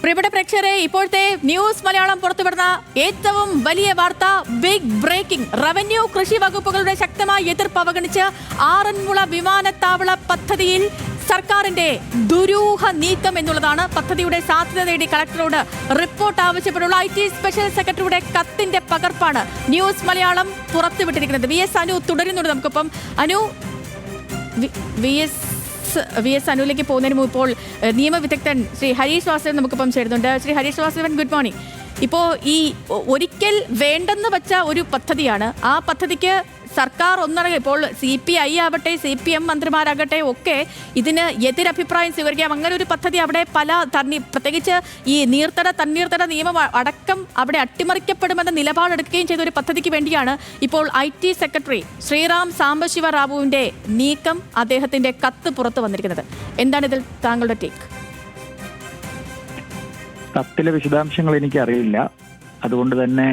പ്രിയപ്പെട്ട പ്രേക്ഷകരെ ഇപ്പോഴത്തെ ന്യൂസ് മലയാളം പുറത്തുവിടുന്ന ഏറ്റവും വലിയ വാർത്ത ബിഗ് ബ്രേക്കിംഗ് റവന്യൂ കൃഷി വകുപ്പുകളുടെ ശക്തമായ എതിർപ്പ് അവഗണിച്ച് ആറന്മുള വിമാനത്താവള പദ്ധതിയിൽ സർക്കാരിന്റെ ദുരൂഹ നീക്കം എന്നുള്ളതാണ് പദ്ധതിയുടെ സാധ്യത തേടി കളക്ടറോട് റിപ്പോർട്ട് ആവശ്യപ്പെട്ടുള്ള ഐ ടി സ്പെഷ്യൽ സെക്രട്ടറിയുടെ കത്തിന്റെ പകർപ്പാണ് ന്യൂസ് മലയാളം പുറത്തുവിട്ടിരിക്കുന്നത്. വി എസ് അനു തുടരുന്നുണ്ട് നമുക്കിപ്പം. Anu V- V S V S അനുവിലേക്ക് പോകുന്നതിന് മുമ്പ് ഇപ്പോൾ നിയമവിദഗ്ധൻ ശ്രീ ഹരീഷ് വാസവൻ നമുക്കിപ്പം ചേരുന്നുണ്ട്. ശ്രീ ഹരീഷ് വാസവൻ ഗുഡ് മോർണിംഗ് ഇപ്പോൾ ഈ ഒരിക്കൽ വേണ്ടെന്ന് വെച്ച ഒരു പദ്ധതിയാണ്. ആ പദ്ധതിക്ക് സർക്കാർ ഒന്നടങ്കം ഇപ്പോൾ സി പി ഐ ആവട്ടെ സി പി എം മന്ത്രിമാരാകട്ടെ ഒക്കെ ഇതിന് എതിരഭിപ്രായം സ്വീകരിക്കാം. അങ്ങനെ ഒരു പദ്ധതി അവിടെ പല തണ്ണി പ്രത്യേകിച്ച് ഈ നീർത്തട തണ്ണീർത്തട നിയമം അടക്കം അവിടെ അട്ടിമറിക്കപ്പെടുമെന്ന നിലപാടെടുക്കുകയും ചെയ്ത ഒരു പദ്ധതിക്ക് വേണ്ടിയാണ് ഇപ്പോൾ I T secretary Sriram Sambasiva റാവുവിന്റെ നീക്കം അദ്ദേഹത്തിന്റെ കത്ത് പുറത്തു വന്നിരിക്കുന്നത്. എന്താണ് ഇതിൽ താങ്കളുടെ ടേക്ക്? കത്തിലെ വിശദാംശങ്ങൾ എനിക്ക് അറിയില്ല അതുകൊണ്ട് തന്നെ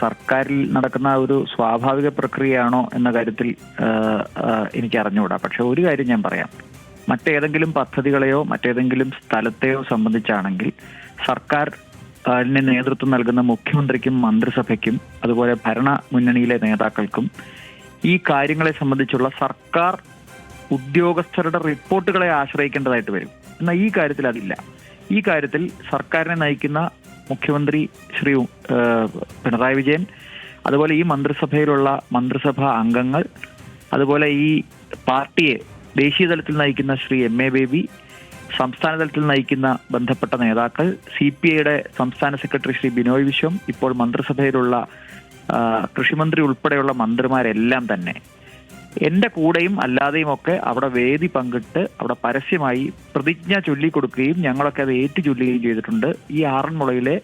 സർക്കാരിൽ നടക്കുന്ന ഒരു സ്വാഭാവിക പ്രക്രിയയാണോ എന്ന കാര്യത്തിൽ എനിക്ക് അറിഞ്ഞുകൂടാ പക്ഷെ ഒരു കാര്യം ഞാൻ പറയാം. മറ്റേതെങ്കിലും പദ്ധതികളെയോ മറ്റേതെങ്കിലും സ്ഥലത്തെയോ സംബന്ധിച്ചാണെങ്കിൽ സർക്കാർ അതിന് നേതൃത്വം നൽകുന്ന മുഖ്യമന്ത്രിക്കും മന്ത്രിസഭയ്ക്കും അതുപോലെ ഭരണ മുന്നണിയിലെ നേതാക്കൾക്കും ഈ കാര്യങ്ങളെ സംബന്ധിച്ചുള്ള സർക്കാർ ഉദ്യോഗസ്ഥരുടെ റിപ്പോർട്ടുകളെ ആശ്രയിക്കേണ്ടതായിട്ട് വരും. എന്നാൽ ഈ കാര്യത്തിൽ അതില്ല. ഈ കാര്യത്തിൽ സർക്കാരിനെ നയിക്കുന്ന മുഖ്യമന്ത്രി ശ്രീ പിണറായി വിജയൻ അതുപോലെ ഈ മന്ത്രിസഭയിലുള്ള മന്ത്രിസഭാ അംഗങ്ങൾ അതുപോലെ ഈ പാർട്ടിയെ ദേശീയ തലത്തിൽ നയിക്കുന്ന ശ്രീ എം എ ബേബി സംസ്ഥാന തലത്തിൽ നയിക്കുന്ന ബന്ധപ്പെട്ട നേതാക്കൾ സി പി ഐയുടെ സംസ്ഥാന സെക്രട്ടറി ശ്രീ ബിനോയ് വിശ്വം ഇപ്പോൾ മന്ത്രിസഭയിലുള്ള കൃഷിമന്ത്രി ഉൾപ്പെടെയുള്ള മന്ത്രിമാരെല്ലാം തന്നെ. എന്റെ കൂടെയും അല്ലാതെയും ഒക്കെ അവിടെ വേദി പങ്കിട്ട് അവിടെ പരസ്യമായി പ്രതിജ്ഞ ചൊല്ലിക്കൊടുക്കുകയും ഞങ്ങളൊക്കെ അത് ഏറ്റു ചൊല്ലുകയും ചെയ്തിട്ടുണ്ട്. ഈ ആറന്മുളയിലെ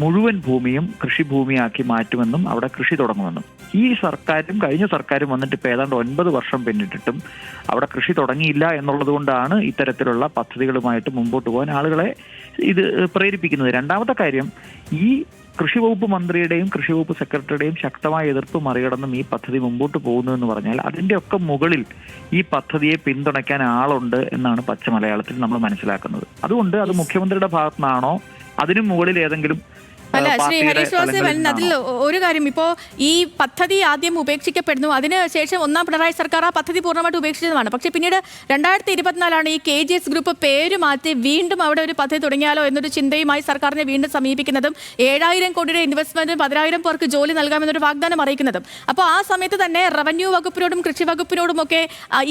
മുഴുവൻ ഭൂമിയും കൃഷിഭൂമിയാക്കി മാറ്റുമെന്നും അവിടെ കൃഷി തുടങ്ങുമെന്നും. ഈ സർക്കാരും കഴിഞ്ഞ സർക്കാരും വന്നിട്ട് ഇപ്പൊ ഏതാണ്ട് ഒൻപത് വർഷം പിന്നിട്ടിട്ടും അവിടെ കൃഷി തുടങ്ങിയില്ല എന്നുള്ളത് കൊണ്ടാണ് ഇത്തരത്തിലുള്ള പദ്ധതികളുമായിട്ട് മുമ്പോട്ട് പോകാൻ ആളുകളെ ഇത് പ്രേരിപ്പിക്കുന്നത്. രണ്ടാമത്തെ കാര്യം ഈ കൃഷി വകുപ്പ് മന്ത്രിയുടെയും കൃഷി വകുപ്പ് സെക്രട്ടറിയുടെയും ശക്തമായ എതിർപ്പ് മറികടന്നും ഈ പദ്ധതി മുമ്പോട്ട് പോകുന്നു എന്ന് പറഞ്ഞാൽ അതിന്റെ ഒക്കെ മുകളിൽ ഈ പദ്ധതിയെ പിന്തുണയ്ക്കാൻ ആളുണ്ട് എന്നാണ് പച്ച മലയാളത്തിൽ നമ്മൾ മനസ്സിലാക്കുന്നത്. അതുകൊണ്ട് അത് മുഖ്യമന്ത്രിയുടെ ഭാഗത്തു നിന്നാണോ അതിനു മുകളിൽ ഏതെങ്കിലും അല്ല ശ്രീ ഹരീഷ് തലങ്ങളിൽ അതിൽ ഒരു കാര്യം ഇപ്പോ ഈ പദ്ധതി ആദ്യം ഉപേക്ഷിക്കപ്പെടുന്നു. അതിനുശേഷം ഒന്നാം പിണറായി സർക്കാർ ആ പദ്ധതി പൂർണമായിട്ട് ഉപേക്ഷിച്ചതുമാണ്. പക്ഷെ പിന്നീട് രണ്ടായിരത്തി ഇരുപത്തിനാലാണ് ഈ കെ ജി എസ് ഗ്രൂപ്പ് പേര് മാറ്റി വീണ്ടും അവിടെ ഒരു പദ്ധതി തുടങ്ങിയാലോ എന്നൊരു ചിന്തയുമായി സർക്കാരിനെ വീണ്ടും സമീപിക്കുന്നതും ഏഴായിരം കോടിയുടെ ഇൻവെസ്റ്റ്മെന്റും പതിനായിരം പേർക്ക് ജോലി നൽകാമെന്നൊരു വാഗ്ദാനം അറിയിക്കുന്നതും. അപ്പോൾ ആ സമയത്ത് തന്നെ റവന്യൂ വകുപ്പിനോടും കൃഷി വകുപ്പിനോടും ഒക്കെ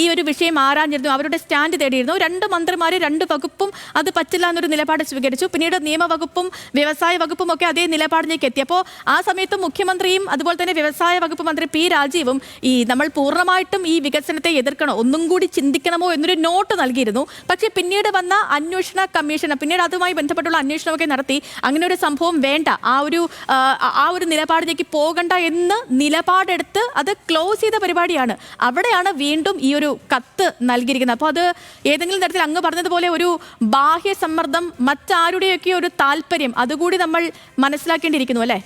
ഈ ഒരു വിഷയം ആരാഞ്ഞിരുന്നു. അവരുടെ സ്റ്റാൻഡ് തേടിയിരുന്നു. രണ്ട് മന്ത്രിമാര് രണ്ട് വകുപ്പും അത് പറ്റില്ല എന്നൊരു നിലപാട് സ്വീകരിച്ചു. പിന്നീട് നിയമവകുപ്പും വ്യവസായ വകുപ്പും ഒക്കെ അതേ നിലപാടിലേക്ക് എത്തിയപ്പോൾ ആ സമയത്ത് മുഖ്യമന്ത്രിയും അതുപോലെ തന്നെ വ്യവസായ വകുപ്പ് മന്ത്രി പി രാജീവും ഈ നമ്മൾ പൂർണമായിട്ടും ഈ വികസനത്തെ എതിർക്കണോ? ഒന്നും കൂടി ചിന്തിക്കണമോ എന്നൊരു നോട്ട് നൽകിയിരുന്നു. പക്ഷേ പിന്നീട് വന്ന അന്വേഷണ കമ്മീഷൻ പിന്നീട് അതുമായി ബന്ധപ്പെട്ടുള്ള അന്വേഷണമൊക്കെ നടത്തി അങ്ങനെ ഒരു സംഭവം വേണ്ട. ആ ഒരു ആ, ഒരു നിലപാടിലേക്ക് പോകണ്ട എന്ന് നിലപാടെടുത്ത് അത് ക്ലോസ് ചെയ്ത പരിപാടിയാണ്. അവിടെയാണ് വീണ്ടും ഈ ഒരു കത്ത് നൽകിയിരിക്കുന്നത്. അപ്പോൾ അത് ഏതെങ്കിലും തരത്തിൽ അങ്ങ് പറഞ്ഞതുപോലെ ഒരു ബാഹ്യ സമ്മർദ്ദം മറ്റാരുടെയൊക്കെ ഒരു താല്പര്യം അതുകൂടി നമ്മൾ മനസ്സിലാക്കേണ്ടിയിരിക്കുന്നു അല്ലേ?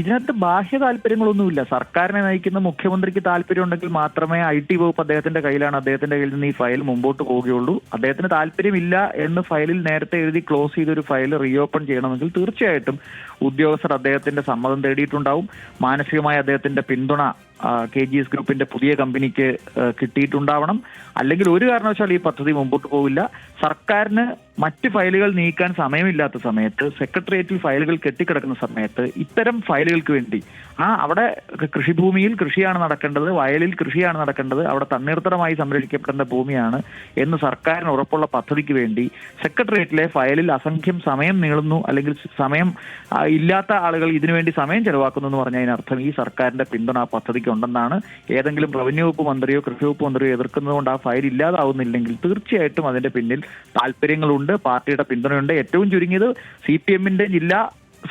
ഇതിനകത്ത് ബാഹ്യ താല്പര്യങ്ങളൊന്നുമില്ല. സർക്കാരിനെ നയിക്കുന്ന മുഖ്യമന്ത്രിക്ക് താല്പര്യം ഉണ്ടെങ്കിൽ മാത്രമേ ഐ ടി വകുപ്പ് അദ്ദേഹത്തിന്റെ കയ്യിലാണ്. അദ്ദേഹത്തിന്റെ കയ്യിൽ നിന്ന് ഈ ഫയൽ മുമ്പോട്ട് പോവുകയുള്ളൂ. അദ്ദേഹത്തിന് താല്പര്യമില്ല എന്ന് ഫയലിൽ നേരത്തെ എഴുതി ക്ലോസ് ചെയ്ത ഒരു ഫയൽ റീഓപ്പൺ ചെയ്യണമെങ്കിൽ തീർച്ചയായിട്ടും ഉദ്യോഗസ്ഥർ അദ്ദേഹത്തിന്റെ സമ്മതം തേടിയിട്ടുണ്ടാവും. മാനസികമായി അദ്ദേഹത്തിന്റെ പിന്തുണ കെ ജി എസ് ഗ്രൂപ്പിന്റെ പുതിയ കമ്പനിക്ക് കിട്ടിയിട്ടുണ്ടാവണം. അല്ലെങ്കിൽ ഒരു കാരണവശാലും ഈ പദ്ധതി മുമ്പോട്ട് പോവില്ല. സർക്കാരിന് മറ്റ് ഫയലുകൾ നീക്കാൻ സമയമില്ലാത്ത സമയത്ത് സെക്രട്ടേറിയറ്റിൽ ഫയലുകൾ കെട്ടിക്കിടക്കുന്ന സമയത്ത് ഇത്തരം ഫയലുകൾക്ക് വേണ്ടി ആ അവിടെ കൃഷിഭൂമിയിൽ കൃഷിയാണ് നടക്കേണ്ടത് വയലിൽ കൃഷിയാണ് നടക്കേണ്ടത് അവിടെ തണ്ണീർത്തടമായി സംരക്ഷിക്കപ്പെടേണ്ട ഭൂമിയാണ് എന്ന് സർക്കാരിന് ഉറപ്പുള്ള പദ്ധതിക്ക് വേണ്ടി സെക്രട്ടേറിയറ്റിലെ ഫയലിൽ അസംഖ്യം സമയം നീളുന്നു അല്ലെങ്കിൽ സമയം ഇല്ലാത്ത ആളുകൾ ഇതിനുവേണ്ടി സമയം ചെലവാക്കുന്നു എന്ന് പറഞ്ഞതിനർത്ഥം ഈ സർക്കാരിന്റെ പിന്തുണ പദ്ധതിക്ക് ഉണ്ടെന്നാണ് ഏതെങ്കിലും റവന്യൂ വകുപ്പ് മന്ത്രിയോ കൃഷി വകുപ്പ് മന്ത്രിയോ എതിർക്കുന്നതുകൊണ്ട് ആ ഫയൽ ഇല്ലാതാവുന്നില്ലെങ്കിൽ തീർച്ചയായിട്ടും അതിന്റെ പിന്നിൽ താല്പര്യങ്ങളുണ്ട് പാർട്ടിയുടെ പിന്തുണയുണ്ട്. ഏറ്റവും ചുരുങ്ങിയത് സി പി എമ്മിന്റെ ജില്ലാ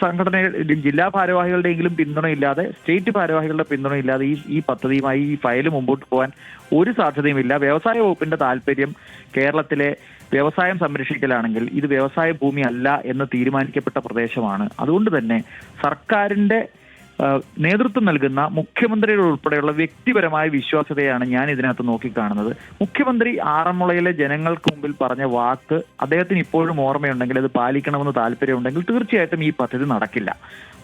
സംഘടന ജില്ലാ ഭാരവാഹികളുടെയെങ്കിലും പിന്തുണയില്ലാതെ സ്റ്റേറ്റ് ഭാരവാഹികളുടെ പിന്തുണയില്ലാതെ ഈ ഈ പദ്ധതിയുമായി ഈ ഫയൽ മുമ്പോട്ട് പോകാൻ ഒരു സാധ്യതയുമില്ല. വ്യവസായ വകുപ്പിന്റെ താല്പര്യം കേരളത്തിലെ വ്യവസായം സംരക്ഷിക്കലാണെങ്കിൽ ഇത് വ്യവസായ ഭൂമി അല്ല എന്ന് തീരുമാനിക്കപ്പെട്ട പ്രദേശമാണ്. അതുകൊണ്ട് തന്നെ സർക്കാരിന്റെ നേതൃത്വം നൽകുന്ന മുഖ്യമന്ത്രിയുടെ ഉൾപ്പെടെയുള്ള വ്യക്തിപരമായ വിശ്വാസ്യതയാണ് ഞാൻ ഇതിനകത്ത് നോക്കിക്കാണുന്നത്. മുഖ്യമന്ത്രി ആറന്മുളയിലെ ജനങ്ങൾക്ക് മുമ്പിൽ പറഞ്ഞ വാക്ക് അദ്ദേഹത്തിന് ഇപ്പോഴും ഓർമ്മയുണ്ടെങ്കിൽ അത് പാലിക്കണമെന്ന് താല്പര്യമുണ്ടെങ്കിൽ തീർച്ചയായിട്ടും ഈ പദ്ധതി നടക്കില്ല.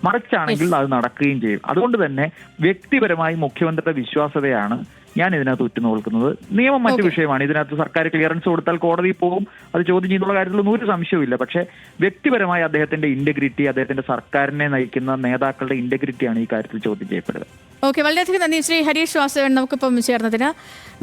മറിച്ചാണെങ്കിൽ അത് നടക്കുകയും ചെയ്യും. അതുകൊണ്ട് തന്നെ വ്യക്തിപരമായി മുഖ്യമന്ത്രിയുടെ വിശ്വാസ്യതയാണ് ഞാൻ ഇതിനകത്ത് ഉറ്റുനോക്കുന്നത് നിയമം മറ്റു. വിഷയമാണ്. ഇതിനകത്ത് സർക്കാർ ക്ലിയറൻസ് കൊടുത്താൽ കോടതി പോകും അത് ചോദ്യം ചെയ്യുന്നുള്ള കാര്യത്തിലൊന്നും ഒരു സംശയവുമില്ല. പക്ഷേ വ്യക്തിപരമായി അദ്ദേഹത്തിന്റെ ഇന്റഗ്രിറ്റി അദ്ദേഹത്തിന്റെ സർക്കാരിനെ നയിക്കുന്ന നേതാക്കളുടെ ഇന്റഗ്രിറ്റിയാണ് ഈ കാര്യത്തിൽ ചോദ്യം ചെയ്യപ്പെടുന്നത് ഓക്കെ വളരെയധികം നന്ദി ശ്രീ ഹരീഷ് വാസവൻ നമുക്കിപ്പം ചേർന്നതിന്